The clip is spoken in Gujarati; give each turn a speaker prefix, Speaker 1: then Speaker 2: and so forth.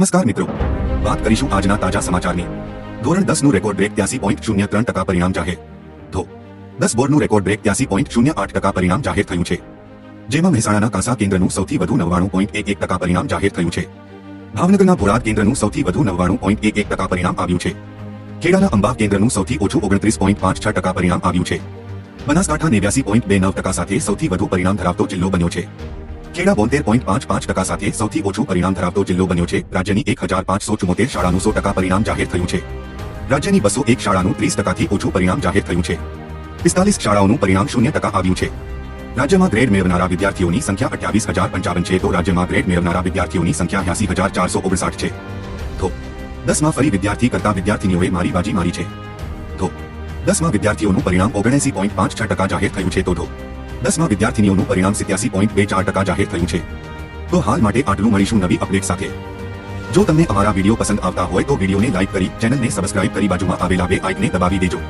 Speaker 1: નમસ્કાર મિત્રો. વાત કરીશું આજના તાજા સમાચારની. ધોરણ દસનું રેકોર્ડ બ્રેક ત્યાસી પોઈન્ટ શૂન્ય ત્રણ ટકા પરિણામ જાહેર. ધો. દસ બોર્ડનું રેકોર્ડ બ્રેક ત્યાસી પોઈન્ટ શૂન્ય આઠ ટકા પરિણામ જાહેર થયું છે. જેમાં મહેસાણાના કાંસા કેન્દ્રનું સૌથી વધુ નવ્વાણું પોઈન્ટ એક એક ટકા પરિણામ જાહેર થયું છે. ભાવનગરના ભોરાદ કેન્દ્રનું સૌથી વધુ નવ્વાણું પોઈન્ટ એક એક ટકા પરિણામ આવ્યું છે. ખેડાના અંબા કેન્દ્રનું સૌથી ઓછું ઓગણત્રીસ પોઈન્ટ પાંચ છ ટકા પરિણામ આવ્યું છે. બનાસકાંઠા નેવ્યાસી પોઈન્ટ બે નવ ટકા સાથે સૌથી વધુ પરિણામ ધરાવતો જિલ્લો બન્યો છે. ખેડા બોતેર પોઈન્ટ પાંચ પાંચ ટકા સાથે સૌથી ઓછું પરિણામ ધરાવતો જિલ્લો બન્યો છે. રાજ્યની એક હજાર પાંચસો ચુમ્મોતેર શાળાનું સો ટકા પરિણામ જાહેર થયું છે. રાજ્યની બસો એક શાળાનું ત્રીસ ટકાથી ઓછું પરિણામ જાહેર થયું છે. પિસ્તાલીસ શાળાઓનું પરિણામ શૂન્ય ટકા આવ્યું છે. રાજ્યમાં ગ્રેડ મેળવનારા વિદ્યાર્થીઓની સંખ્યા અઠ્યાવીસ હજાર પંચાવન છે તો રાજ્યમાં ગ્રેડ મેળવનારા વિદ્યાર્થીઓની સંખ્યા બ્યાસી હજાર ચારસો ઓગણસાઠ છે. તો દસમાં ફરી વિદ્યાર્થી કરતા વિદ્યાર્થીનીઓએ મારી બાજી મારી છે. તો દસમાં વિદ્યાર્થીઓનું પરિણામ ઓગણસી પોઈન્ટ પાંચ છ ટકા જાહેર થયું છે તો દસમાં વિદ્યાર્થીનીઓનું પરિણામ સિત્યાસી પોઈન્ટ બે ચાર ટકા જાહેર થયું છે. તો હાલ માટે આટલું મળીશું નવી અપડેટ સાથે. જો તમને અમારા વીડિયો પસંદ આવતા હોય તો વિડીયોને લાઇક કરી, ચેનલને સબસ્ક્રાઇબ કરી બાજુમાં આવેલા બે આઇકને દબાવી દેજો.